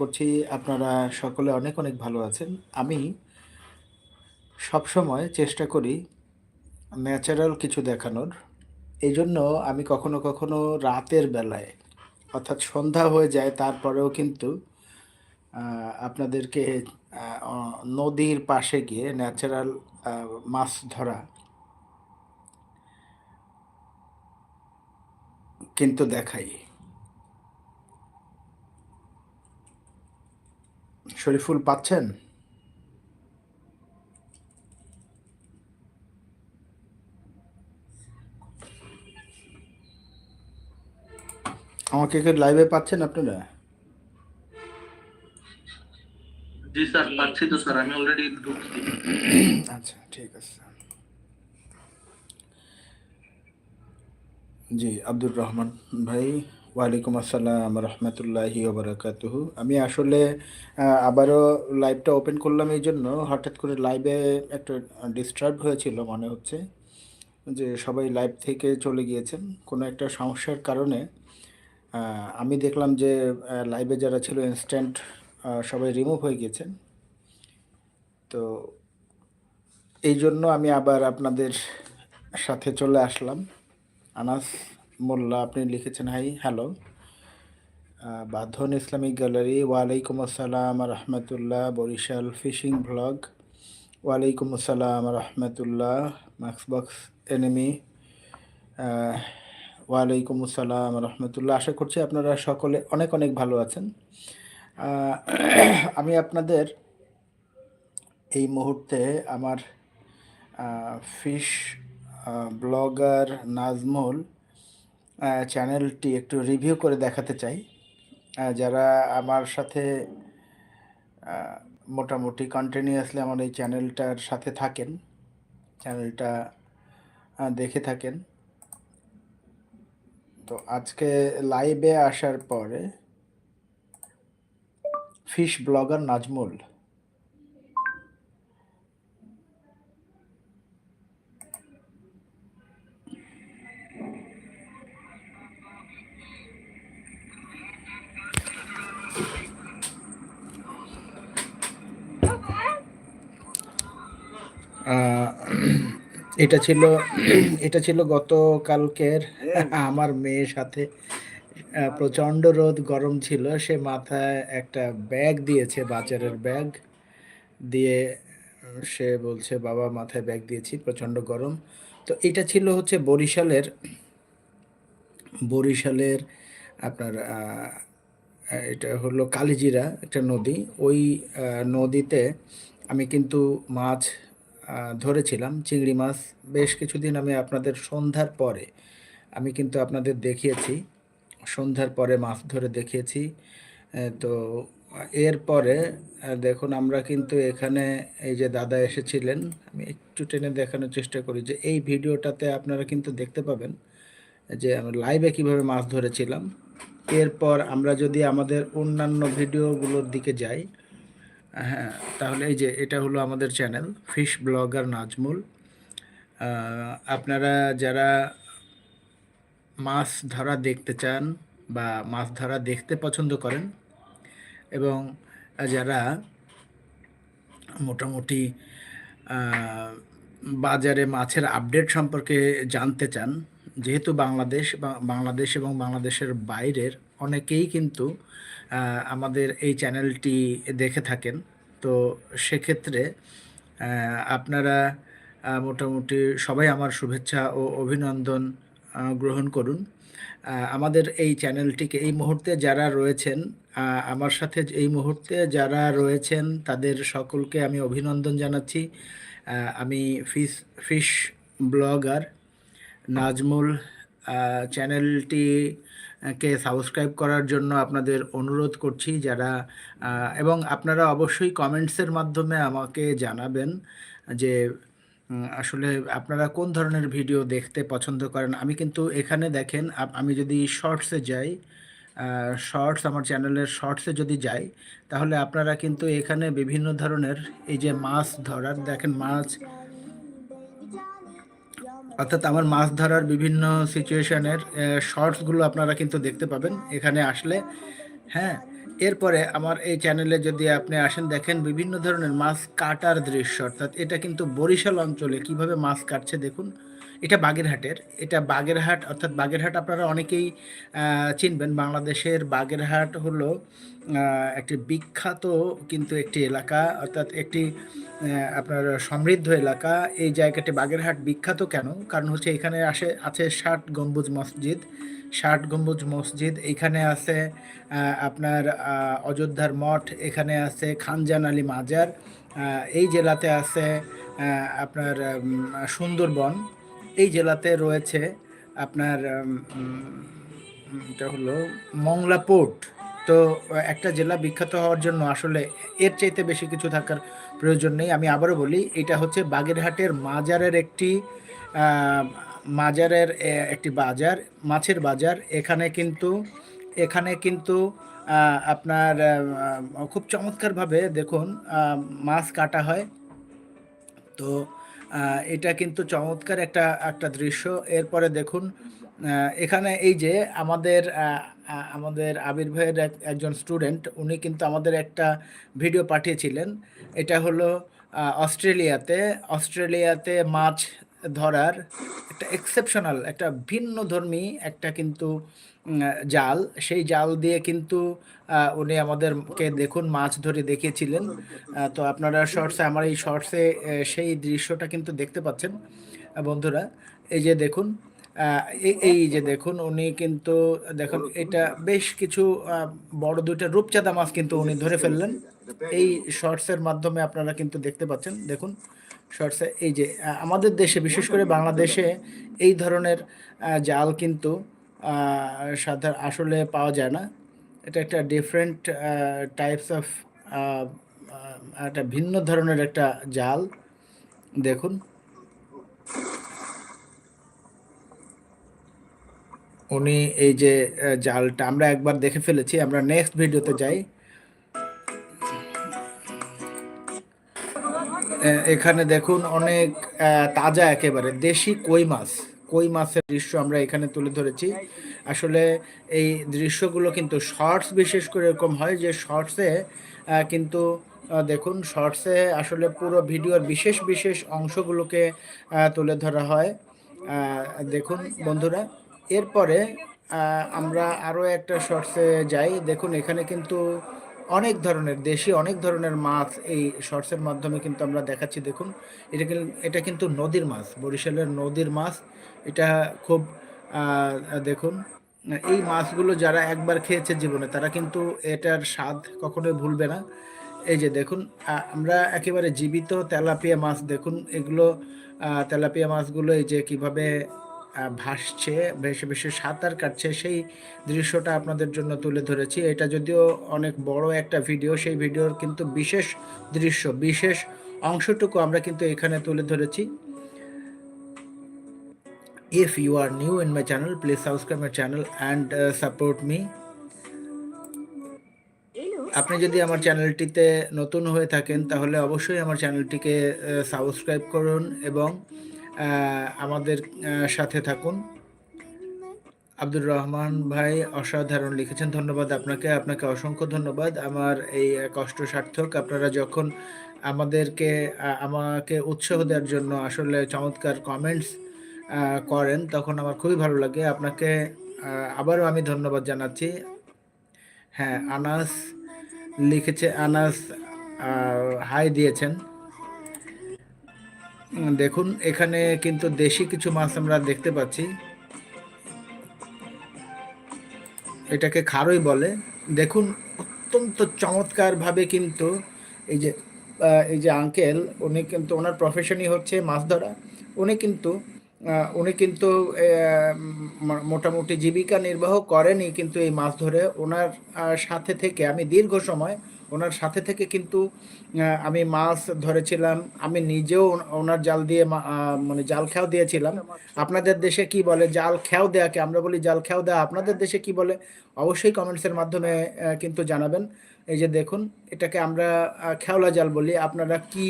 করছি আপনারা সকলে অনেক, অনেক ভালো আছেন। আমি সবসময় চেষ্টা করি ন্যাচারাল কিছু দেখানোর। এই জন্য আমি কখনো, কখনো রাতের বেলায় অর্থাৎ সন্ধ্যা হয়ে যায় তারপরেও কিন্তু আপনাদেরকে নদীর পাশে গিয়ে ন্যাচারাল মাছ ধরা কিন্তু দেখাই। শরীফুল পাচ্ছেন? আমাকে কি লাইভে পাচ্ছেন আপনারা? জি স্যার পাচ্ছি তো স্যার আমি অলরেডি ঢুকছি আচ্ছা ঠিক আছে। জি, আব্দুর রহমান ভাই ওয়ালাইকুম আসসালাম রহমতুল্লাহি ওবারাকাতুহু। আমি আসলে আবারও লাইভটা ওপেন করলাম এই জন্য হঠাৎ করে লাইভে একটা ডিস্টার্ব হয়েছিল, মনে হচ্ছে। যে সবাই লাইভ থেকে চলে গিয়েছেন। কোনো একটা সমস্যার কারণে আমি দেখলাম যে লাইভে যারা ছিল ইনস্ট্যান্ট সবাই রিমুভ হয়ে গিয়েছেন। তো এই জন্য আমি আবার আপনাদের সাথে চলে আসলাম। আনাস মোল্লা আপনি লিখেছেন hi hello. Badhan Islamic gallery ওয়ালাইকুম আসসালাম রহমতুল্লাহ বরিশাল ফিশিং ভ্লগ ওয়ালাইকুম আসসালাম রহমতুল্লাহ মাক্সবক্স এনিমি ওয়ালাইকুম আসসালাম রহমতুল্লাহ আশা করছি আপনারা সকলে অনেক, অনেক ভালো আছেন। আমি আপনাদের এই মুহূর্তে আমার ফিশ ব্লগার নাজমুল চ্যানেলটি একটু রিভিউ করে দেখাতে চাই। যারা আমার সাথে মোটামুটি কন্টিনিউয়াসলি আমার এই চ্যানেলটার সাথে থাকেন, চ্যানেলটা দেখে থাকেন। তো আজকে লাইভে আসার পরে ফিশ ব্লগার নাজমুল। এটা ছিল এটা ছিল গতকালকের আমার মেয়ের সাথে প্রচণ্ড রোদ গরম ছিল। সে মাথায় একটা ব্যাগ দিয়েছে বাজারের ব্যাগ। দিয়ে সে বলছে, "বাবা মাথায় ব্যাগ দিয়েছি, প্রচণ্ড গরম।" তো এটা ছিল হচ্ছে বরিশালের বরিশালের আপনার এটা হলো কালিজিরা একটা নদী। ওই নদীতে আমি কিন্তু মাছ ধরেছিলাম, চিংড়ি মাছ। বেশ কিছুদিন আমি আপনাদের সন্ধ্যার পরে আমি কিন্তু আপনাদের দেখিয়েছি। সন্ধ্যার পরে মাছ ধরে দেখিয়েছি। তো এরপরে দেখুন আমরা কিন্তু এখানে এই যে দাদা এসেছিলেন, আমি একটু টেনে দেখানোর চেষ্টা করি যে এই ভিডিওটাতে আপনারা কিন্তু দেখতে পাবেন যে আমরা লাইভে কীভাবে মাছ ধরেছিলাম। এরপর আমরা যদি আমাদের অন্যান্য ভিডিওগুলোর দিকে যাই, হ্যাঁ, তাহলে এই যে এটা হলো আমাদের চ্যানেল ফিশ ব্লগার নাজমুল। আপনারা যারা মাছ ধরা দেখতে চান বা মাছ ধরা দেখতে পছন্দ করেন এবং যারা মোটামুটি বাজারে মাছের আপডেট সম্পর্কে জানতে চান, যেহেতু বাংলাদেশ বাংলাদেশ এবং বাংলাদেশের বাইরের অনেকেই কিন্তু আমাদের এই চ্যানেলটি দেখে থাকেন। তো সেক্ষেত্রে আপনারা মোটামুটি সবাই আমার শুভেচ্ছা ও অভিনন্দন গ্রহণ করুন। আমাদের এই চ্যানেলটিকে এই মুহূর্তে যারা রয়েছেন, আমার সাথে এই মুহূর্তে যারা রয়েছেন তাদের সকলকে আমি অভিনন্দন জানাচ্ছি। আমি ফিস ফিশ ব্লগার নাজমুল চ্যানেলটি কে সাবস্ক্রাইব করার জন্য আপনাদের অনুরোধ করছি যারা এবং আপনারা অবশ্যই কমেন্টসের মাধ্যমে আমাকে জানাবেন যে আসলে আপনারা কোন ধরনের ভিডিও দেখতে পছন্দ করেন। আমি কিন্তু এখানে দেখেন আমি যদি শর্টসে যাই, শর্টস আমার চ্যানেলের শর্টসে যদি যাই, তাহলে আপনারা কিন্তু এখানে বিভিন্ন ধরনের এই যে মাছ ধরার দেখেন মাছ অর্থাৎ আমার মাছ ধরার বিভিন্ন সিচুয়েশনের শর্টসগুলো আপনারা কিন্তু দেখতে পাবেন এখানে আসলে। হ্যাঁ? এরপরে আমার এই চ্যানেলে যদি আপনি আসেন, দেখেন বিভিন্ন ধরনের মাছ কাটার দৃশ্য অর্থাৎ এটা কিন্তু বরিশাল অঞ্চলে কীভাবে মাছ কাটছে, দেখুন এটা বাগেরহাটের। এটা বাগেরহাট, অর্থাৎ বাগেরহাট আপনারা অনেকেই চিনবেন। বাংলাদেশের বাগেরহাট হলো একটি বিখ্যাত কিন্তু একটি এলাকা, অর্থাৎ একটি আপনার সমৃদ্ধ এলাকা। এই জায়গাটি বাগেরহাট বিখ্যাত কেন? কারণ হচ্ছে এখানে আসে, আছে ষাট গম্বুজ মসজিদ। ষাট গম্বুজ মসজিদ, এখানে আছে আপনার অযোধ্যার মঠ, এখানে আছে খানজান আলী মাজার। এই জেলাতে আছে আপনার সুন্দরবন। এই জেলাতে রয়েছে আপনার এটা হলো মংলা পোর্ট তো, একটা জেলা বিখ্যাত হওয়ার জন্য আসলে এর চাইতে বেশি কিছু থাকার প্রয়োজন নেই। আমি আবারও বলি, এটা হচ্ছে বাগেরহাটের মাজারের একটি মাজারের একটি বাজার, মাছের বাজার। এখানে কিন্তু এখানে কিন্তু আপনার খুব চমৎকারভাবে দেখুন মাছ কাটা হয়। তো এটা কিন্তু চমৎকার একটা একটা দৃশ্য। এরপরে দেখুন এখানে এই যে আমাদের আমাদের আবির ভাইয়ের এক- একজন স্টুডেন্ট, উনি কিন্তু আমাদের একটা ভিডিও পাঠিয়েছিলেন। এটা হলো অস্ট্রেলিয়াতে অস্ট্রেলিয়াতে মাছ ধরার একটা এক্সেপশনাল একটা ভিন্ন ধর্মী একটা কিন্তু জাল। সেই জাল দিয়ে কিন্তু উনি আমাদেরকে দেখুন, মাছ ধরে দেখিয়েছিলেন। তো আপনারা শর্টসে আমার এই শর্টসে সেই দৃশ্যটা কিন্তু দেখতে পাচ্ছেন বন্ধুরা। এই যে দেখুন এই যে দেখুন, উনি কিন্তু, দেখুন, এটা বেশ কিছু বড় দুইটা রূপচাঁদা মাছ কিন্তু উনি ধরে ফেললেন। এই শর্টসের মাধ্যমে আপনারা কিন্তু দেখতে পাচ্ছেন, দেখুন। শর্টসে এই যে আমাদের দেশে, বিশেষ করে বাংলাদেশে, এই ধরনের জাল কিন্তু সাধারণ আসলে পাওয়া যায় না। এটা একটা ডিফারেন্ট টাইপস অফ একটা ভিন্ন ধরনের একটা জাল। দেখুন। উনি এই যে জালটা আমরা একবার দেখে ফেলেছি, আমরা নেক্সট ভিডিওতে যাই। এখানে দেখুন অনেক তাজা একেবারে। দেশি কই মাছ, কই মাছের দৃশ্য আমরা এখানে তুলে ধরেছি। আসলে এই দৃশ্যগুলো কিন্তু শর্টস বিশেষ করে এরকম হয় যে শর্টসে কিন্তু দেখুন শর্টসে আসলে পুরো ভিডিওর বিশেষ বিশেষ অংশগুলোকে তুলে ধরা হয়। দেখুন বন্ধুরা, এরপরে আমরা আরও একটা শর্টসে যাই। দেখুন এখানে কিন্তু অনেক ধরনের, দেশি অনেক ধরনের মাছ এই শর্টসের মাধ্যমে কিন্তু আমরা দেখাচ্ছি। দেখুন, এটা এটা কিন্তু নদীর মাছ, বরিশালের নদীর মাছ। এটা খুব দেখুন, এই মাছগুলো যারা একবার খেয়েছে জীবনে, তারা কিন্তু এটার স্বাদ কখনোই ভুলবে না। এই যে দেখুন আমরা একেবারে জীবিত তেলাপিয়া মাছ, দেখুন, এগুলো তেলাপিয়া মাছগুলো এই যে কীভাবে ভাসছে, ভেসে ভেসে সাঁতার কাটছে, সেই দৃশ্যটা আপনাদের জন্য তুলে ধরেছি। এটা যদিও অনেক বড় একটা ভিডিও, সেই ভিডিওর কিন্তু বিশেষ দৃশ্য, বিশেষ অংশটুকু আমরা কিন্তু এখানে তুলে ধরেছি। If you are new in my channel please subscribe my channel and uh, support me. আপনি যদি আমার চ্যানেলটিতে নতুন হয়ে থাকেন তাহলে অবশ্যই আমার চ্যানেলটিকে সাবস্ক্রাইব করুন এবং আমাদের সাথে থাকুন। আব্দুর রহমান ভাই অসাধারণ লিখেছেন ধন্যবাদ আপনাকে। আপনাকে অসংখ্য ধন্যবাদ। আমার এই কষ্ট সার্থক। আপনারা যখন আমাদেরকে আমাকে উৎসাহ দেওয়ার জন্য আসলে চমৎকার কমেন্টস করেন, তখন আমার খুবই ভালো লাগে। আপনাকে আবারও আমি ধন্যবাদ জানাচ্ছি। হ্যাঁ আনাস লিখেছে, আনাস হাই দিয়েছেন। দেখুন, এখানে কিন্তু দেশি কিছু মাছ আমরা দেখতে পাচ্ছি। এটাকে খারই বলে। দেখুন, অত্যন্ত চমৎকারভাবে কিন্তু এই যে এই যে আঙ্কেল উনি কিন্তু, ওনার প্রফেশনই হচ্ছে মাছ ধরা। উনি কিন্তু উনি কিন্তু মোটামুটি জীবিকা নির্বাহ করেনি কিন্তু এই মাছ ধরে। ওনার সাথে থেকে, আমি দীর্ঘ সময় ওনার সাথে থেকে কিন্তু আমি মাছ ধরেছিলাম। আমি নিজেও ওনার জাল দিয়ে মানে জাল খেয়াও দিয়েছিলাম। আপনাদের দেশে কি বলে, জাল খেয়াও দেওয়াকে আমরা বলি জাল খেয়াও দেওয়া আপনাদের দেশে কি বলে, অবশ্যই কমেন্টসের মাধ্যমে কিন্তু জানাবেন। এই যে দেখুন, এটাকে আমরা খেওলা জাল বলি। আপনারা কি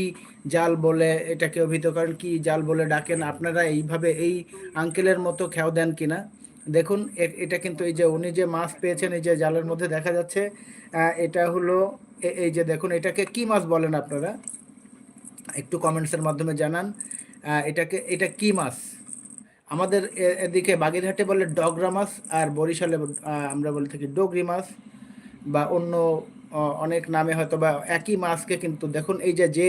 জাল বলে এটাকে অভিহিত করেন, কি জাল বলে ডাকেন? আপনারা এইভাবে এই আঙ্কেলের মতো খেয়াও দেন কিনা? দেখুন এটা কিন্তু এই যে উনি যে মাছ পেয়েছেন এই যে জালের মধ্যে দেখা যাচ্ছে এটা হলো এই যে দেখুন, এটাকে কি মাছ বলেন আপনারা? একটু কমেন্টসের মাধ্যমে জানান এটাকে, এটা কি মাছ? আমাদের এদিকে বাগেরহাটে বলে ডগরা মাছ, আর বরিশালে আমরা বলে থাকি ডগরি মাছ, বা অন্য অনেক নামে হয়তো বা একই মাছকে কিন্তু দেখুন, এই যে যে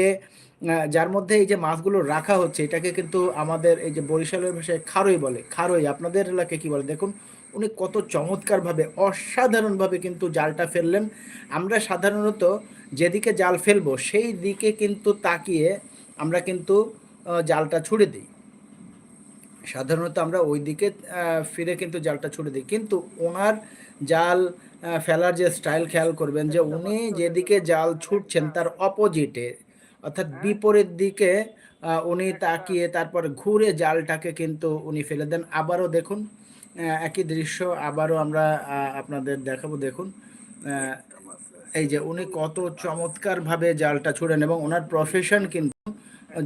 যার মধ্যে এই যে মাছগুলো রাখা হচ্ছে, এটাকে কিন্তু আমাদের এই যে বরিশালের ভাষায় খারই বলে। খারই, আপনাদের এলাকায় কি বলে? দেখুন, উনি কত চমৎকারভাবে, অসাধারণভাবে কিন্তু জালটা ফেললেন। আমরা সাধারণত যেদিকে জাল ফেলব, সেই দিকে কিন্তু তাকিয়ে আমরা কিন্তু জালটা ছুড়ে দিই। সাধারণত আমরা ওই দিকে ফিরে কিন্তু জালটা ছুড়ে দিই। কিন্তু ওনার জাল ফেলার যে স্টাইল খেয়াল করবেন যে উনি যেদিকে জাল ছুটছেন তার অপোজিটে অর্থাৎ বিপরীত দিকে উনি তাকিয়ে তারপর ঘুরে জালটাকে কিন্তু উনি ফেলে দেন। আবারও দেখুন একই দৃশ্য আবারও আমরা আপনাদের দেখাবো। দেখুন এই যে উনি কত চমৎকারভাবে জালটা ছুড়েন এবং ওনার প্রফেশন কিন্তু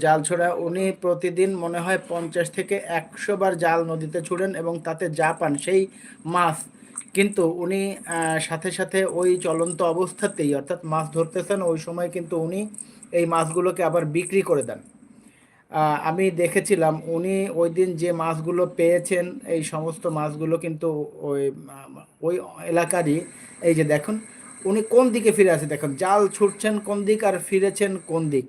জাল ছোড়া। উনি প্রতিদিন মনে হয় পঞ্চাশ থেকে একশো বার জাল নদীতে ছুড়েন এবং তাতে যা পান সেই মাছ কিন্তু উনি সাথে সাথে ওই চলন্ত অবস্থাতেই, অর্থাৎ মাছ ধরতেছেন, ওই সময় কিন্তু উনি এই মাছগুলোকে আবার বিক্রি করে দেন। আমি দেখেছিলাম উনি ওই দিন যে মাছগুলো পেয়েছেন, এই সমস্ত মাছগুলো কিন্তু ওই ওই এলাকারই, এই যে দেখুন, উনি কোন দিকে ফিরে আছে দেখুন, জাল ছুটছেন কোন দিক আর ফিরেছেন কোন দিক?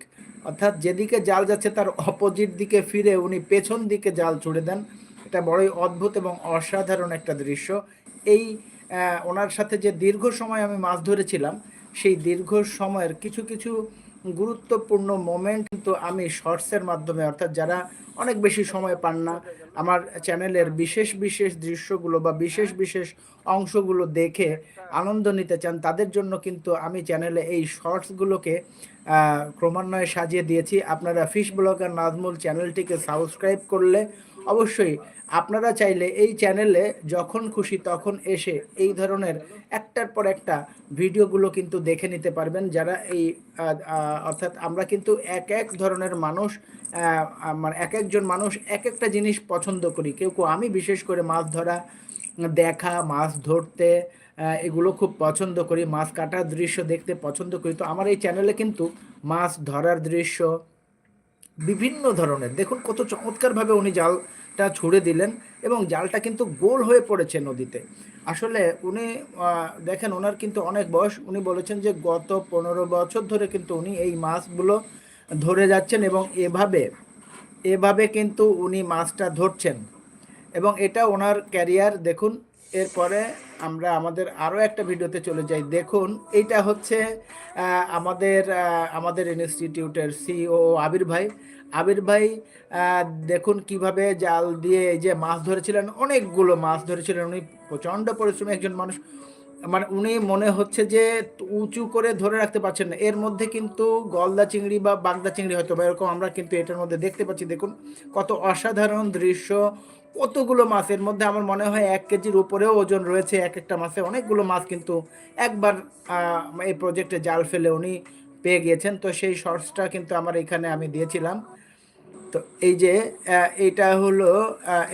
অর্থাৎ যেদিকে জাল যাচ্ছে তার অপোজিট দিকে ফিরে উনি পেছন দিকে জাল ছুড়ে দেন এটা বড়ই অদ্ভুত এবং অসাধারণ একটা দৃশ্য। এই ওনার সাথে যে দীর্ঘ সময় আমি মাছ ধরেছিলাম, সেই দীর্ঘ সময়ের কিছু কিছু গুরুত্বপূর্ণ মোমেন্ট কিন্তু আমি শর্টসের মাধ্যমে, অর্থাৎ যারা অনেক বেশি সময় পান না, আমার চ্যানেলের বিশেষ বিশেষ দৃশ্যগুলো বা বিশেষ বিশেষ অংশগুলো দেখে আনন্দ নিতে চান, তাদের জন্য কিন্তু আমি চ্যানেলে এই শর্টসগুলোকে ক্রমান্বয়ে সাজিয়ে দিয়েছি। আপনারা ফিশ ব্লগার নাজমুল চ্যানেলটিকে সাবস্ক্রাইব করলে অবশ্যই, আপনারা চাইলে এই চ্যানেলে যখন খুশি তখন এসে এই ধরনের একটার পর একটা ভিডিওগুলো কিন্তু দেখে নিতে পারবেন। যারা এই অর্থাৎ আমরা কিন্তু এক এক ধরনের মানুষ আমার এক একজন মানুষ এক একটা জিনিস পছন্দ করি। কেউ কেউ আমি বিশেষ করে মাছ ধরা, দেখা, মাছ ধরতে এগুলো খুব পছন্দ করি। মাছ কাটার দৃশ্য দেখতে পছন্দ করি। তো আমার এই চ্যানেলে কিন্তু মাছ ধরার দৃশ্য বিভিন্ন ধরনের। দেখুন কত চমৎকারভাবে উনি জালটা ছুড়ে দিলেন এবং জালটা কিন্তু গোল হয়ে পড়েছে নদীতে। আসলে উনি দেখেন ওনার কিন্তু অনেক বয়স। উনি বলেছেন যে গত পনেরো বছর ধরে কিন্তু উনি এই মাছগুলো ধরে যাচ্ছেন এবং এভাবে এভাবে কিন্তু উনি মাছটা ধরছেন। এবং এটা ওনার ক্যারিয়ার, দেখুন, এরপরে আমরা আমাদের আরও একটা ভিডিওতে চলে যাই। দেখুন, এটা হচ্ছে আমাদের আমাদের ইনস্টিটিউটের সিও আবির ভাই। আবির ভাই দেখুন কীভাবে জাল দিয়ে যে মাছ ধরেছিলেন, অনেকগুলো মাছ ধরেছিলেন। উনি প্রচণ্ড পরিশ্রমী একজন মানুষ। মানে উনি মনে হচ্ছে যে উঁচু করে ধরে রাখতে পারছেন না। এর মধ্যে কিন্তু গলদা চিংড়ি বা বাগদা চিংড়ি হয়তো বা এরকম আমরা কিন্তু এটার মধ্যে দেখতে পাচ্ছি। দেখুন, কত অসাধারণ দৃশ্য। কতগুলো মাছ? এর মধ্যে আমার মনে হয় এক কেজির উপরেও ওজন রয়েছে এক একটা মাছে। অনেকগুলো মাছ কিন্তু একবার এই প্রজেক্টে জাল ফেলে উনি পেয়ে গিয়েছেন। তো সেই শর্টসটা কিন্তু আমার এখানে আমি দিয়েছিলাম। তো এই যে এটা হলো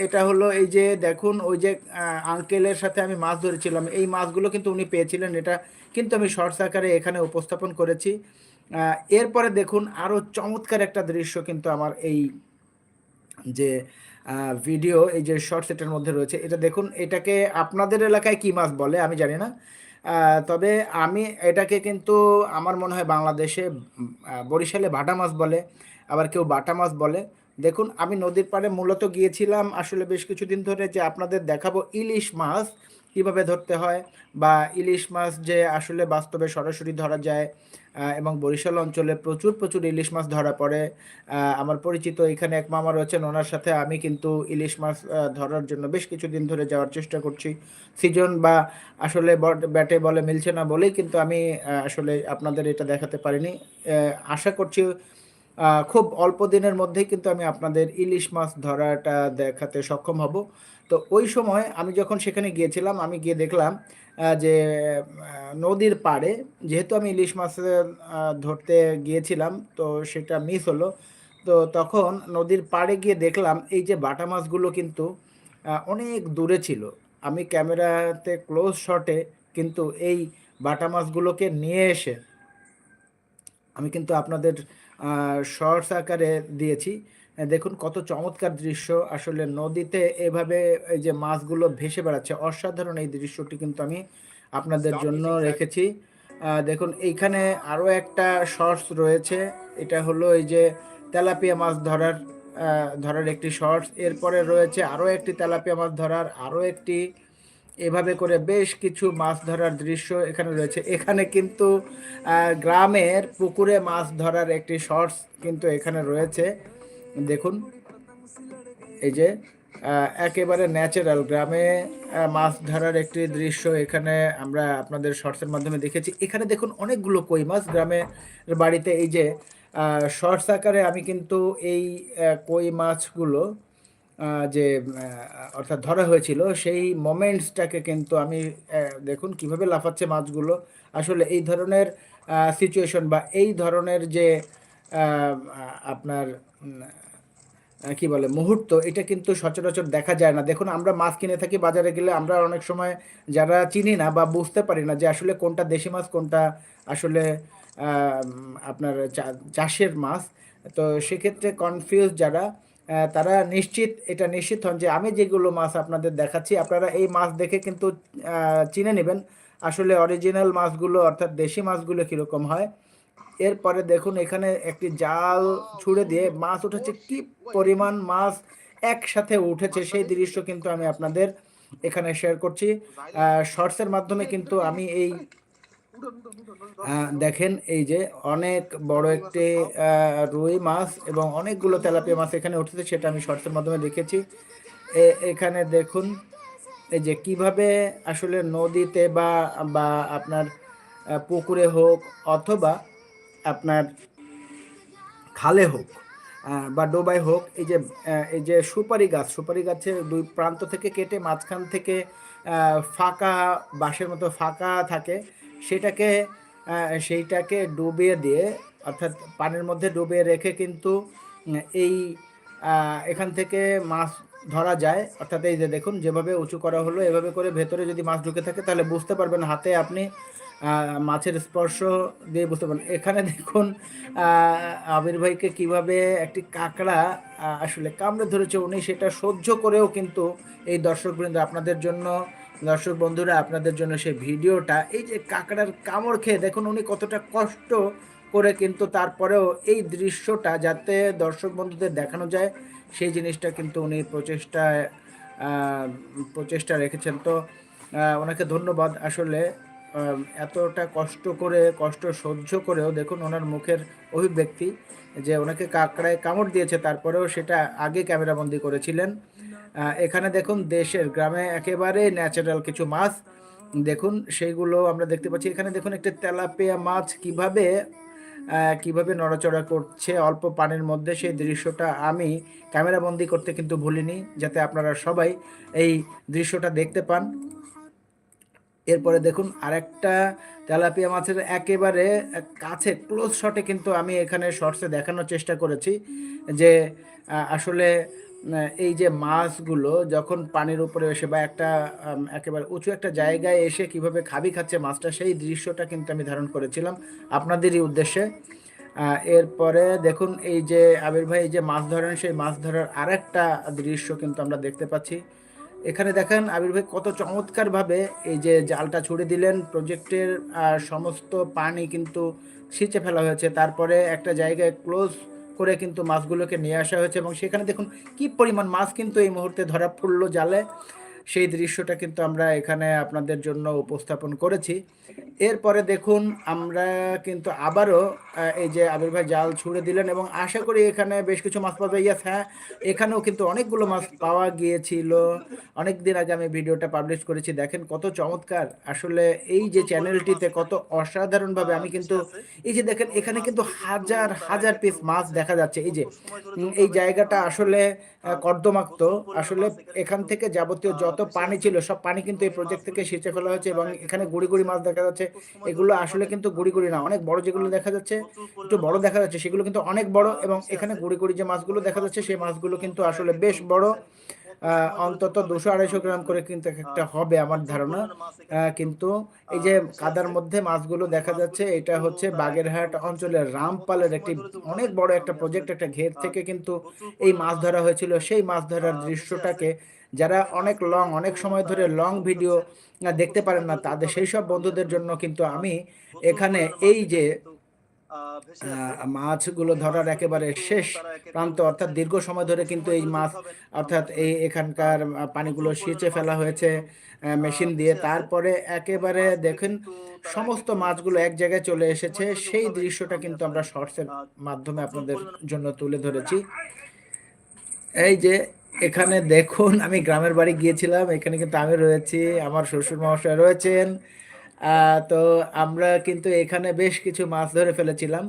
এটা হলো এই যে, দেখুন, ওই যে আঙ্কেলের সাথে আমি মাছ ধরেছিলাম। এই মাছগুলো কিন্তু উনি পেয়েছিলেন। এটা কিন্তু আমি শর্টস আকারে এখানে উপস্থাপন করেছি। এরপরে দেখুন আরও চমৎকার একটা দৃশ্য কিন্তু আমার এই যে ভিডিও এই যে শর্ট সেটের মধ্যে রয়েছে, এটা দেখুন, এটাকে আপনাদের এলাকায় কি মাছ বলে আমি জানি না। তবে আমি এটাকে কিন্তু আমার মনে হয় বাংলাদেশে বরিশালে ভাটা মাছ বলে, আবার কেউ বাটা মাছ বলে। দেখুন, আমি নদীর পাড়ে মূলত গিয়েছিলাম আসলে বেশ কিছুদিন ধরে যে আপনাদের দেখাবো ইলিশ মাছ কীভাবে ধরতে হয়, বা ইলিশ মাছ যে আসলে বাস্তবে সরাসরি ধরা যায় এবং বরিশাল অঞ্চলে প্রচুর প্রচুর ইলিশ মাছ ধরা পড়ে। আমার পরিচিত এখানে এক মামা রয়েছেন, ওনার সাথে আমি কিন্তু ইলিশ মাছ ধরার জন্য বেশ কিছুদিন ধরে যাওয়ার চেষ্টা করছি। সিজন বা আসলে ব্যাটে বলে মিলছে না বলেই কিন্তু আমি আসলে আপনাদের এটা দেখাতে পারিনি। আশা করছি খুব অল্প দিনের মধ্যেই কিন্তু আমি আপনাদের ইলিশ মাছ ধরাটা দেখাতে সক্ষম হব। তো ওই সময় আমি যখন সেখানে গিয়েছিলাম, আমি গিয়ে দেখলাম যে নদীর পাড়ে, যেহেতু আমি ইলিশ মাছ ধরতে গিয়েছিলাম, তো সেটা মিস হলো। তো তখন নদীর পাড়ে গিয়ে দেখলাম, এই যে বাটা মাছগুলো কিন্তু অনেক দূরে ছিল। আমি ক্যামেরাতে ক্লোজ শটে কিন্তু এই বাটা মাছগুলোকে নিয়ে এসে আমি কিন্তু আপনাদের শর্টস আকারে দিয়েছি। দেখুন কত চমৎকার দৃশ্য। আসলে নদীতে এভাবে এই যে মাছগুলো ভেসে বেড়াচ্ছে অসাধারণ এই দৃশ্যটি কিন্তু আমি আপনাদের জন্য রেখেছি। দেখুন এইখানে আরও একটা শর্টস রয়েছে এটা হলো এই যে তেলাপিয়া মাছ ধরার ধরার একটি শর্টস এরপরে রয়েছে আরও একটি তেলাপিয়া মাছ ধরার আরও একটি। এভাবে করে বেশ কিছু মাছ ধরার দৃশ্য এখানে রয়েছে। এখানে কিন্তু গ্রামের পুকুরে মাছ ধরার একটি শর্টস কিন্তু এখানে রয়েছে। দেখুন, এই যে একেবারে ন্যাচারাল গ্রামে মাছ ধরার একটি দৃশ্য এখানে আমরা আপনাদের শর্টসের মাধ্যমে দেখেছি। এখানে দেখুন অনেকগুলো কই মাছ গ্রামের বাড়িতে। এই যে শর্টস আকারে আমি কিন্তু এই কই মাছগুলো যে অর্থাৎ ধরা হয়েছিল, সেই মোমেন্টসটাকে কিন্তু আমি দেখুন কীভাবে লাফাচ্ছে মাছগুলো। আসলে এই ধরনের সিচুয়েশন বা এই ধরনের যে আপনার কি বলে, মুহূর্ত, এটা কিন্তু সচরাচর দেখা যায় না। দেখুন, আমরা মাছ কিনে থাকি বাজারে গেলে, আমরা অনেক সময় যারা চিনি না বা বুঝতে পারি না যে আসলে কোনটা দেশি মাছ, কোনটা আসলে আপনার চাষের মাছ, তো সেক্ষেত্রে কনফিউজ যারা তারা নিশ্চিত, এটা নিশ্চিত হন যে আমি যেগুলো মাছ আপনাদের দেখাচ্ছি, আপনারা এই মাছ দেখে কিন্তু চিনে নেবেন আসলে অরিজিনাল মাছগুলো অর্থাৎ দেশি মাছগুলো কীরকম হয়। এরপরে দেখুন এখানে একটি জাল ছুড়ে দিয়ে মাছ উঠেছে। কি পরিমাণ মাছ একসাথে উঠেছে সেই দৃশ্য কিন্তু আমি আপনাদের এখানে শেয়ার করছি। শর্টসের মাধ্যমে কিন্তু আমি এই দেখেন এই যে অনেক বড় একটি রুই মাছ এবং অনেকগুলো তেলাপিয়া মাছ এখানে উঠেছে, সেটা আমি শর্টসের মাধ্যমে দেখেছি। এখানে দেখুন এই যে কীভাবে আসলে নদীতে বা বা আপনার পুকুরে হোক অথবা আপনার খালে হোক বা ডোবায় হোক, এই যে এই যে সুপারি গাছ, সুপারি গাছের দুই প্রান্ত থেকে কেটে মাঝখান থেকে ফাঁকা বাঁশের মতো ফাঁকা থাকে, সেটাকে সেইটাকে ডুবিয়ে দিয়ে, অর্থাৎ পানির মধ্যে ডুবিয়ে রেখে কিন্তু এই এখান থেকে মাছ ধরা যায়, অর্থাৎ এই যে দেখুন, যেভাবে উঁচু করা হলো, এভাবে করে ভেতরে যদি মাছ ঢুকে থাকে, তাহলে বুঝতে পারবেন হাতে আপনি মাছের স্পর্শ দিয়ে বুঝতে পারেন এখানে দেখুন আবির ভাইকে কীভাবে একটি কাঁকড়া আসলে কামড়ে ধরেছে উনি, সেটা সহ্য করেও কিন্তু এই দর্শক দর্শকবৃন্দ, আপনাদের জন্য, দর্শক বন্ধুরা, আপনাদের জন্য সেই ভিডিওটা, এই যে কাঁকড়ার কামড় খেয়ে দেখুন উনি কতটা কষ্ট করে কিন্তু তারপরেও এই দৃশ্যটা যাতে দর্শক বন্ধুদের দেখানো যায় সেই জিনিসটা কিন্তু উনি প্রচেষ্টায় প্রচেষ্টা রেখেছেন। তো ওনাকে ধন্যবাদ। আসলে এতটা কষ্ট করে, কষ্ট সহ্য করেও দেখুন ওনার মুখের অভিব্যক্তি যে ওনাকে কাকড়ায় কামড় দিয়েছে, তারপরেও সেটা আগে ক্যামেরাবন্দি করেছিলেন। এখানে দেখুন দেশের গ্রামে একেবারে ন্যাচারাল কিছু মাছ। দেখুন, সেইগুলো আমরা দেখতে পাচ্ছি। এখানে দেখুন একটা তেলাপিয়া মাছ কীভাবে কীভাবে নড়াচড়া করছে অল্প পানির মধ্যে সেই দৃশ্যটা আমি ক্যামেরাবন্দি করতে কিন্তু ভুলিনি, যাতে আপনারা সবাই এই দৃশ্যটা দেখতে পান। এরপরে দেখুন, আরেকটা তেলাপিয়া মাছের একেবারে কাছে ক্লোজ শটে কিন্তু আমি এখানে শর্টসে দেখানোর চেষ্টা করেছি যে আসলে এই যে মাছগুলো যখন পানির উপরে এসে বা একটা একেবারে উঁচু একটা জায়গায় এসে কীভাবে খাবি খাচ্ছে মাছটা, সেই দৃশ্যটা কিন্তু আমি ধারণ করেছিলাম আপনাদেরই উদ্দেশ্যে। এরপরে দেখুন এই যে আবির ভাই, এই যে মাছ ধরেন, সেই মাছ ধরার আরেকটা দৃশ্য কিন্তু আমরা দেখতে পাচ্ছি। এখানে দেখেন আবির ভাই কত চমৎকারভাবে এই যে জালটা ছুড়ে দিলেন, প্রজেক্টের সমস্ত পানি কিন্তু সিঁচে ফেলা হয়েছে। তারপরে একটা জায়গায় ক্লোজ করে কিন্তু মাছগুলোকে নিয়ে আসা হয়েছে এবং সেখানে দেখুন কি পরিমাণ মাছ কিন্তু এই মুহূর্তে ধরা পড়ল জালে। সেই দৃশ্যটা কিন্তু আমরা এখানে আপনাদের জন্য উপস্থাপন করেছি। এরপরে দেখুন আমরা কিন্তু আবারও এই যে আবির ভাই জাল ছুড়ে দিলেন এবং আশা করি এখানে বেশ কিছু মাছ পাওয়া যায়। Yes, হ্যাঁ এখানেও কিন্তু অনেকগুলো মাছ পাওয়া গিয়েছিল। অনেক দিন আগে আমি ভিডিওটা পাবলিশ করেছি। দেখেন কত চমৎকার। আসলে এই যে চ্যানেলটিতে কত অসাধারণভাবে আমি কিন্তু এই যে দেখেন এখানে কিন্তু হাজার হাজার পিস মাছ দেখা যাচ্ছে। এই যে এই জায়গাটা আসলে কর্দমাক্ত। আসলে এখান থেকে যাবতীয় যত পানি ছিল, সব পানি কিন্তু এই প্রজেক্ট থেকে সেচে ফেলা হয়েছে এবং এখানে গুড়ি গুড়ি মাছ দেখা যাচ্ছে। এগুলো আসলে কিন্তু গুড়ি গুড়ি না, অনেক বড় যেগুলো দেখা যাচ্ছে, একটু বড় দেখা যাচ্ছে, সেগুলো কিন্তু অনেক বড় এবং এখানে গুড়ি গুড়ি যে মাছগুলো দেখা যাচ্ছে, সেই মাছগুলো কিন্তু আসলে বেশ বড়। অন্তত দুশো আড়াইশো গ্রাম করে কিন্তু একটা হবে আমার ধারণা। কিন্তু এই যে কাদার মধ্যে মাছগুলো দেখা যাচ্ছে, এটা হচ্ছে বাগেরহাট অঞ্চলের রামপালের একটি অনেক বড় একটা প্রজেক্ট একটা ঘের থেকে কিন্তু এই মাছ ধরা হয়েছিল। সেই মাছ ধরার দৃশ্যটাকে যারা অনেক লং অনেক সময় ধরে লং ভিডিও দেখতে পারেন না, তাদের সেই সব বন্ধুদের জন্য কিন্তু আমি এখানে এই যে মাছগুলো ধরার একেবারে শেষ প্রান্ত অর্থাৎ দীর্ঘ সময় ধরে কিন্তু এই মাছ অর্থাৎ এই এখানকার পানিগুলো সেচে ফেলা হয়েছে মেশিন দিয়ে। তারপরে একেবারে দেখেন সমস্ত মাছগুলো এক জায়গায় চলে এসেছে। সেই দৃশ্যটা কিন্তু আমরা শর্টসের মাধ্যমে আপনাদের জন্য তুলে ধরেছি। এই যে এখানে দেখুন আমি গ্রামের বাড়ি গিয়েছিলাম। এখানে কিন্তু আমি রয়েছি আমার শ্বশুর মহাশয় রয়েছেন। তো আমরা কিন্তু এখানে বেশ কিছু মাছ ধরে ফেলেছিলাম।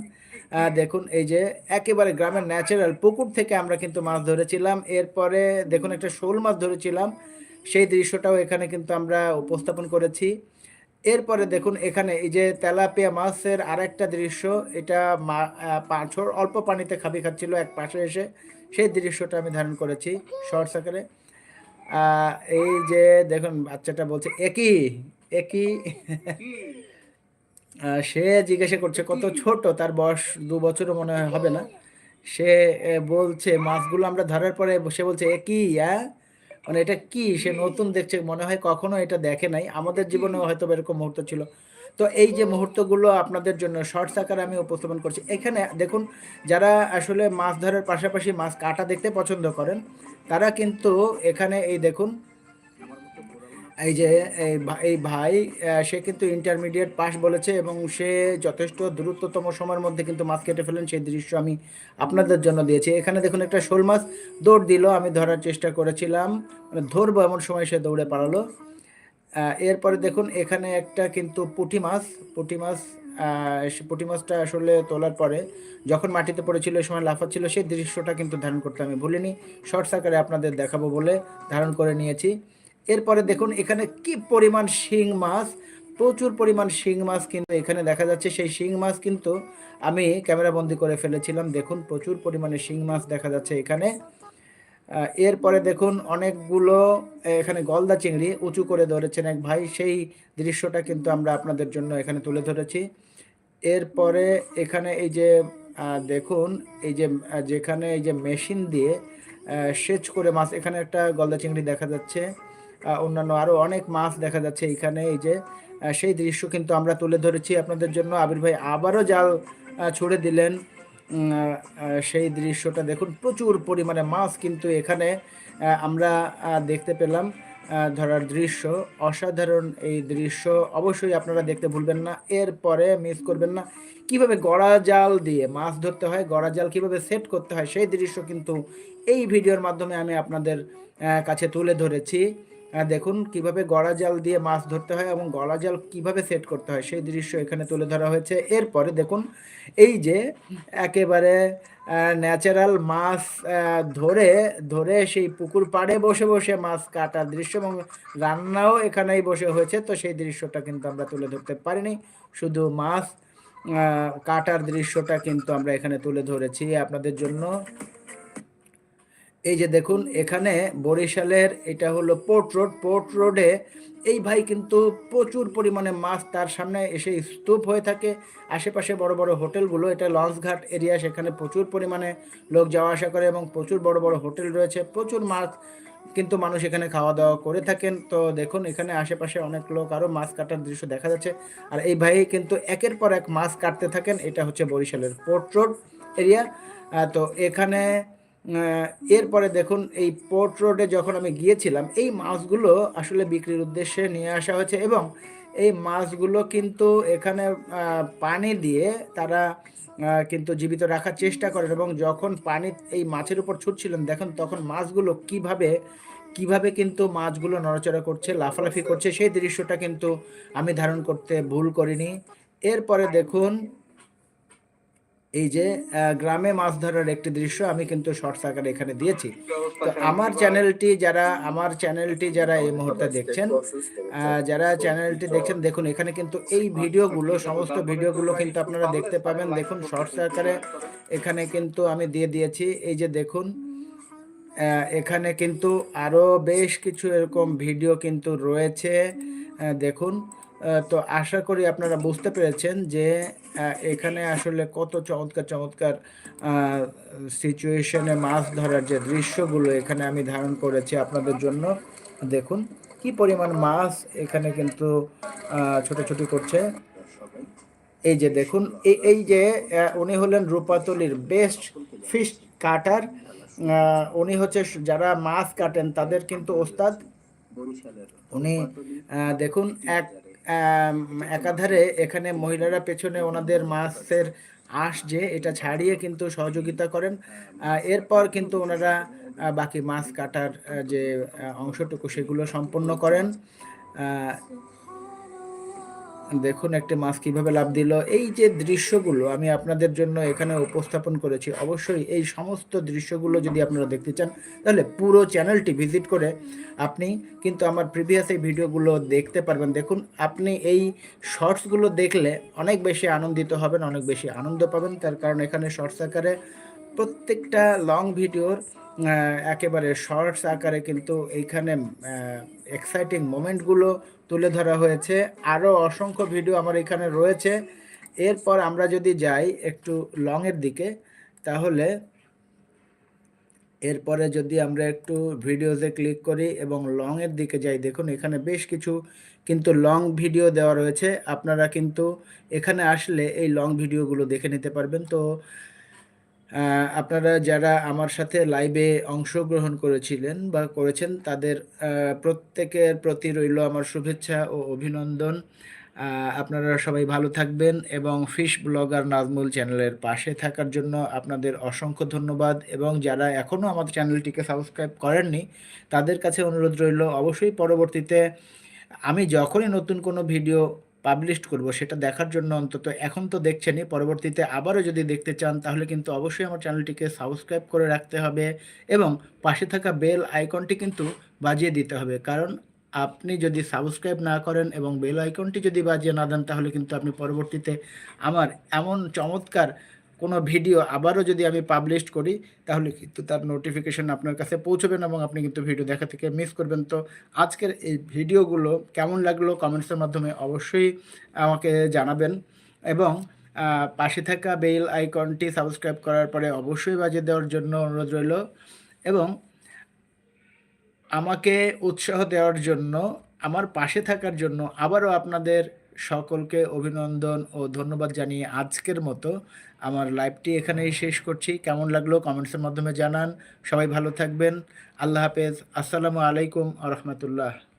দেখুন এই যে একেবারে গ্রামের ন্যাচারাল পুকুর থেকে আমরা কিন্তু মাছ ধরেছিলাম। এরপরে দেখুন একটা শোল মাছ ধরেছিলাম। সেই দৃশ্যটাও এখানে কিন্তু আমরা উপস্থাপন করেছি। এরপরে দেখুন এখানে এই যে তেলাপিয়া মাছের আরেকটা দৃশ্য। এটা পাঁচর অল্প পানিতে খাবি খাচ্ছিল এক পাশে এসে। সেই দৃশ্যটা আমি ধারণ করেছি শর্টস আকারে আহ, এই যে দেখুন বাচ্চাটা বলছে একই একই সে জিজ্ঞাসা করছে, কত ছোট? তার বয়স দু বছরও মনে হবে না। সে বলছে, মাছগুলো আমরা ধরার পরে সে বলছে একই মানে এটা কি? সে নতুন দেখছে, মনে হয় কখনো এটা দেখে নাই। আমাদের জীবনেও হয়তো এরকম মুহূর্ত ছিল। তো এই যে মুহূর্তগুলো আপনাদের জন্য শর্টস আকারে আমি উপস্থাপন করছি। এখানে দেখুন, যারা আসলে মাছ ধরার পাশাপাশি মাছ কাটা দেখতে পছন্দ করেন, তারা কিন্তু এখানে এই দেখুন এই যে, এই ভাই সে কিন্তু ইন্টারমিডিয়েট পাস বলেছে এবং সে যথেষ্ট দ্রুততম সময়ের মধ্যে কিন্তু মাছ কেটে ফেলেন। সেই দৃশ্য আমি আপনাদের জন্য দিয়েছি। এখানে দেখুন একটা শোল মাছ দৌড় দিল, আমি ধরার চেষ্টা করেছিলাম। মানে ধরবো এমন সময় সে দৌড়ে পালালো। এরপরে দেখুন এখানে একটা কিন্তু পুঁটি মাছ পুঁটি মাছ পুঁটি মাছটা আসলে তোলার পরে যখন মাটিতে পড়েছিল ওই সময় লাফাচ্ছিল, সেই দৃশ্যটা কিন্তু ধারণ করতে আমি ভুলিনি। শর্টস আকারে আপনাদের দেখাবো বলে ধারণ করে নিয়েছি। এরপরে দেখুন এখানে কি পরিমাণ শিং মাছ, প্রচুর পরিমাণ শিং মাছ কিন্তু এখানে দেখা যাচ্ছে। সেই শিং মাছ কিন্তু আমি ক্যামেরা বন্দি করে ফেলেছিলাম। দেখুন প্রচুর পরিমাণে শিং মাছ দেখা যাচ্ছে এখানে। এরপরে দেখুন অনেকগুলো এখানে গলদা চিংড়ি উঁচু করে ধরেছেন এক ভাই। সেই দৃশ্যটা কিন্তু আমরা আপনাদের জন্য এখানে তুলে ধরেছি। এরপরে এখানে এই যে দেখুন এই যে যেখানে এই যে মেশিন দিয়ে সেচ করে মাছ, এখানে একটা গলদা চিংড়ি দেখা যাচ্ছে। অন্যান্য আরও অনেক মাছ দেখা যাচ্ছে এখানে এই যে সেই দৃশ্য কিন্তু আমরা তুলে ধরেছি আপনাদের জন্য। আবির ভাই আবারও জাল ছুড়ে দিলেন। সেই দৃশ্যটা দেখুন, প্রচুর পরিমাণে মাছ কিন্তু এখানে আমরা দেখতে পেলাম ধরার দৃশ্য। অসাধারণ এই দৃশ্য, অবশ্যই আপনারা দেখতে ভুলবেন না, এরপরে মিস করবেন না। কীভাবে গড়া জাল দিয়ে মাছ ধরতে হয়, গড়া জাল কীভাবে সেট করতে হয়, সেই দৃশ্য কিন্তু এই ভিডিওর মাধ্যমে আমি আপনাদের কাছে তুলে ধরেছি। দেখুন কীভাবে গড়া জাল দিয়ে মাছ ধরতে হয় এবং গড়া জাল কীভাবে সেট করতে হয়, সেই দৃশ্য এখানে তুলে ধরা হয়েছে। এরপরে দেখুন, এই যে একেবারে ন্যাচারাল মাছ ধরে ধরে সেই পুকুর পাড়ে বসে বসে মাছ কাটার দৃশ্য এবং রান্নাও এখানেই বসে হয়েছে। তো সেই দৃশ্যটা কিন্তু আমরা তুলে ধরতে পারিনি। শুধু মাছ কাটার দৃশ্যটা কিন্তু আমরা এখানে তুলে ধরেছি। আপনাদের জন্য এই যে দেখুন, এখানে বরিশালের এটা হলো পোর্ট রোড পোর্ট রোডে এই ভাই কিন্তু প্রচুর পরিমাণে মাছ তার সামনে এসে স্তূপ হয়ে থাকে। আশেপাশে বড় বড় হোটেলগুলো, এটা লঞ্চঘাট এরিয়া, সেখানে প্রচুর পরিমাণে লোক যাওয়া আসা করে এবং প্রচুর বড় বড় হোটেল রয়েছে। প্রচুর মাছ কিন্তু মানুষ এখানে খাওয়া দাওয়া করে থাকেন। তো দেখুন, এখানে আশেপাশে অনেক লোক আরও মাছ কাটার দৃশ্য দেখা যাচ্ছে। আর এই ভাই কিন্তু একের পর এক মাছ কাটতে থাকেন। এটা হচ্ছে বরিশালের পোর্ট রোড এরিয়া। তো এখানে এরপরে দেখুন, এই পোর্ট রোডে যখন আমি গিয়েছিলাম, এই মাছগুলো আসলে বিক্রির উদ্দেশ্যে নিয়ে আসা হয়েছে এবং এই মাছগুলো কিন্তু এখানে পানি দিয়ে তারা কিন্তু জীবিত রাখার চেষ্টা করেন এবং যখন পানি এই মাছের উপর ছুটছিলেন, দেখুন তখন মাছগুলো কীভাবে কীভাবে কিন্তু মাছগুলো নড়াচড়া করছে, লাফালাফি করছে, সেই দৃশ্যটা কিন্তু আমি ধারণ করতে ভুল করিনি। এরপরে দেখুন এই যে গ্রামে মাছ ধরার একটি দৃশ্য আমি কিন্তু শর্টস আকারে এখানে দিয়েছি। তো আমার চ্যানেলটি যারা আমার চ্যানেলটি যারা এই মুহূর্তে দেখছেন যারা চ্যানেলটি দেখছেন দেখুন এখানে কিন্তু এই ভিডিওগুলো সমস্ত ভিডিওগুলো কিন্তু আপনারা দেখতে পাবেন। দেখুন শর্টস আকারে এখানে কিন্তু আমি দিয়ে দিয়েছি। এই যে দেখুন এখানে কিন্তু আরও বেশ কিছু এরকম ভিডিও কিন্তু রয়েছে। দেখুন তো আশা করি আপনারা বুঝতে পেরেছেন যে এখানে আসলে কত চমৎকার চমৎকার সিচুয়েশনে মাছ ধরার যে দৃশ্যগুলো এখানে আমি ধারণ করেছি আপনাদের জন্য। দেখুন কি পরিমাণ মাছ এখানে কিন্তু আহ, ছোটাছুটি করছে। এই যে দেখুন এই যে উনি হলেন রূপাতলির বেস্ট ফিশ কাটার উনি হচ্ছে যারা মাছ কাটেন তাদের কিন্তু ওস্তাদ। উনি দেখুন এক একাধারে এখানে মহিলারা পেছনে ওনাদের মাছের আঁশ যে এটা ছাড়িয়ে কিন্তু সহযোগিতা করেন। এরপর কিন্তু ওনারা বাকি মাছ কাটার যে অংশটুকু সেগুলো সম্পন্ন করেন। দেখুন একটি মাছ কীভাবে লাভ দিল। এই যে দৃশ্যগুলো আমি আপনাদের জন্য এখানে উপস্থাপন করেছি, অবশ্যই এই সমস্ত দৃশ্যগুলো যদি আপনারা দেখতে চান, তাহলে পুরো চ্যানেলটি ভিজিট করে আপনি কিন্তু আমার প্রিভিয়াস এই ভিডিওগুলো দেখতে পারবেন। দেখুন, আপনি এই শর্টসগুলো দেখলে অনেক বেশি আনন্দিত হবেন, অনেক বেশি আনন্দ পাবেন। তার কারণ এখানে শর্টস আকারে প্রত্যেকটা লং ভিডিওর একেবারে শর্টস আকারে কিন্তু এইখানে এক্সাইটিং মোমেন্টগুলো তুলে ধরা হয়েছে। আরও অসংখ্য ভিডিও আমার এখানে রয়েছে। এরপর আমরা যদি যাই একটু লংয়ের দিকে, তাহলে এরপরে যদি আমরা একটু ভিডিওতে ক্লিক করি এবং লংয়ের দিকে যাই, দেখুন এখানে বেশ কিছু কিন্তু লং ভিডিও দেওয়া রয়েছে। আপনারা কিন্তু এখানে আসলে এই লং ভিডিওগুলো দেখে নিতে পারবেন। তো আপনারা যারা আমার সাথে লাইভে অংশগ্রহণ করেছিলেন বা করেছেন, তাদের প্রত্যেকের প্রতি রইল আমার শুভেচ্ছা ও অভিনন্দন। আপনারা সবাই ভালো থাকবেন এবং ফিশ ব্লগার নাজমুল চ্যানেলের পাশে থাকার জন্য আপনাদের অসংখ্য ধন্যবাদ এবং যারা এখনও আমাদের চ্যানেলটিকে সাবস্ক্রাইব করেননি, তাদের কাছে অনুরোধ রইল অবশ্যই পরবর্তীতে আমি যখনই নতুন কোনো ভিডিও পাবলিশ করব, সেটা দেখার জন্য অন্তত এখন তো দেখছেনই। পরবর্তীতে আবারও যদি দেখতে চান, তাহলে কিন্তু অবশ্যই আমার চ্যানেলটিকে সাবস্ক্রাইব করে রাখতে হবে এবং পাশে থাকা বেল আইকনটি কিন্তু বাজিয়ে দিতে হবে। কারণ আপনি যদি সাবস্ক্রাইব না করেন এবং বেল আইকনটি যদি বাজিয়ে না দেন, তাহলে কিন্তু আপনি পরবর্তীতে আমার এমন চমৎকার কোনো ভিডিও আবারও যদি আমি পাবলিশ করি, তাহলে কিন্তু তার নোটিফিকেশন আপনার কাছে পৌঁছবেন এবং আপনি কিন্তু ভিডিও দেখা থেকে মিস করবেন। তো আজকের এই ভিডিওগুলো কেমন লাগল কমেন্টসের মাধ্যমে অবশ্যই আমাকে জানাবেন এবং পাশে থাকা বেল আইকনটি সাবস্ক্রাইব করার পরে অবশ্যই বাজিয়ে দেওয়ার জন্য অনুরোধ রইল এবং আমাকে উৎসাহ দেওয়ার জন্য, আমার পাশে থাকার জন্য আবারও আপনাদের সকলকে অভিনন্দন ও ধন্যবাদ জানিয়ে আজকের মতো আমার লাইভটি এখানেই শেষ করছি। কেমন লাগল কমেন্টসের মাধ্যমে জানান। সবাই ভালো থাকবেন। আল্লাহ হাফেজ। আসসালামু আলাইকুম আ রহমতুল্লাহ।